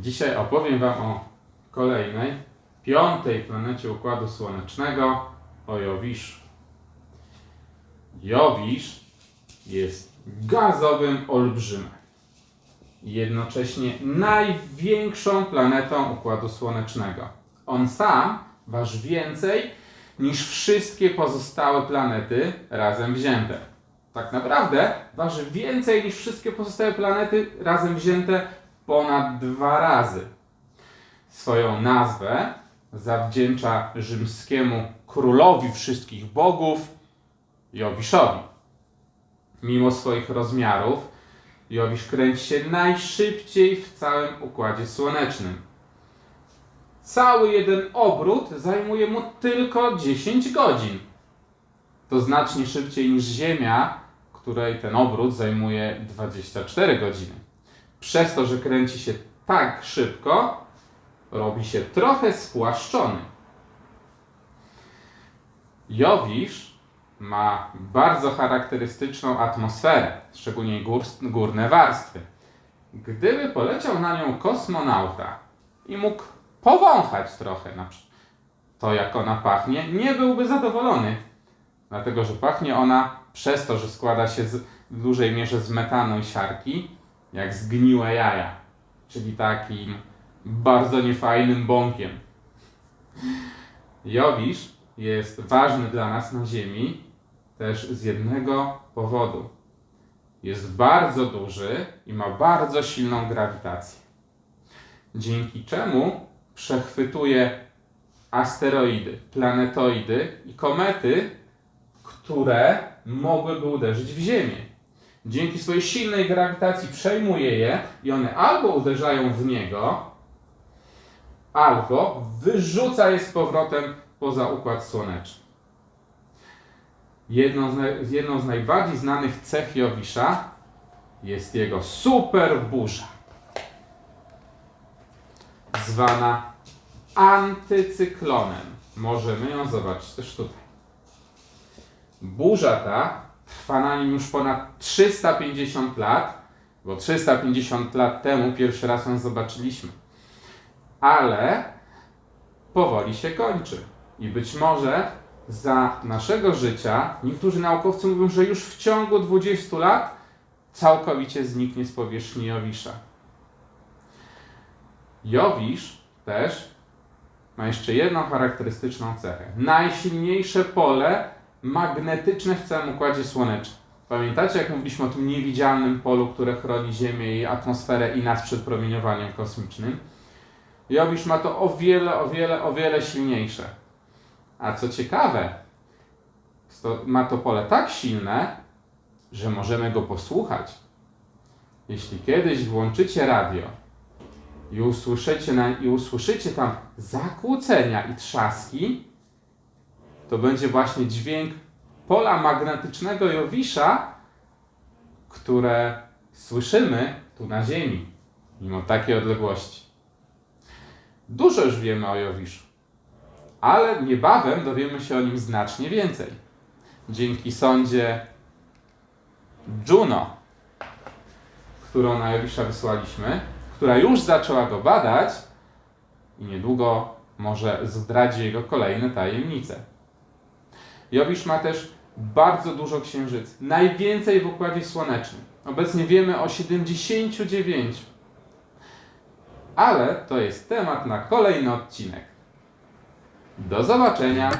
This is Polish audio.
Dzisiaj opowiem Wam o kolejnej, piątej planecie Układu Słonecznego, o Jowiszu. Jowisz jest gazowym olbrzymem. i Jednocześnie największą planetą Układu Słonecznego. On sam waży więcej niż wszystkie pozostałe planety razem wzięte. Tak naprawdę waży więcej niż wszystkie pozostałe planety razem wzięte ponad dwa razy. Swoją nazwę zawdzięcza rzymskiemu królowi wszystkich bogów Jowiszowi. Mimo swoich rozmiarów, Jowisz kręci się najszybciej w całym Układzie Słonecznym. Cały jeden obrót zajmuje mu tylko 10 godzin. To znacznie szybciej niż Ziemia, której ten obrót zajmuje 24 godziny. Przez to, że kręci się tak szybko, robi się trochę spłaszczony. Jowisz ma bardzo charakterystyczną atmosferę, szczególnie gór, górne warstwy. Gdyby poleciał na nią kosmonauta i mógł powąchać trochę to, jak ona pachnie, nie byłby zadowolony. Dlatego, że pachnie ona przez to, że składa się z, w dużej mierze z metanu i siarki, jak zgniłe jaja, czyli takim bardzo niefajnym bąkiem. Jowisz jest ważny dla nas na Ziemi też z jednego powodu. Jest bardzo duży i ma bardzo silną grawitację. Dzięki czemu przechwytuje asteroidy, planetoidy i komety, które mogłyby uderzyć w Ziemię. Dzięki swojej silnej grawitacji przejmuje je i one albo uderzają w niego, albo wyrzuca je z powrotem poza układ słoneczny. Jedną z, jedną z najbardziej znanych cech Jowisza jest jego superburza, zwana antycyklonem. Możemy ją zobaczyć też tutaj. Burza ta trwa na nim już ponad 350 lat, bo 350 lat temu pierwszy raz ją zobaczyliśmy. Ale powoli się kończy. I być może za naszego życia, niektórzy naukowcy mówią, że już w ciągu 20 lat całkowicie zniknie z powierzchni Jowisza. Jowisz też ma jeszcze jedną charakterystyczną cechę. Najsilniejsze pole magnetyczne w całym Układzie Słonecznym. Pamiętacie, jak mówiliśmy o tym niewidzialnym polu, które chroni Ziemię i atmosferę i nas przed promieniowaniem kosmicznym? Jowisz ma to o wiele, o wiele, o wiele silniejsze. A co ciekawe, ma to pole tak silne, że możemy go posłuchać. Jeśli kiedyś włączycie radio i usłyszycie, na, i usłyszycie tam zakłócenia i trzaski, to będzie właśnie dźwięk pola magnetycznego Jowisza, które słyszymy tu na Ziemi, mimo takiej odległości. Dużo już wiemy o Jowiszu, ale niebawem dowiemy się o nim znacznie więcej. Dzięki sondzie Juno, którą na Jowisza wysłaliśmy, która już zaczęła go badać i niedługo może zdradzi jego kolejne tajemnice. Jowisz ma też bardzo dużo księżycy, najwięcej w Układzie Słonecznym. Obecnie wiemy o 79. Ale to jest temat na kolejny odcinek. Do zobaczenia!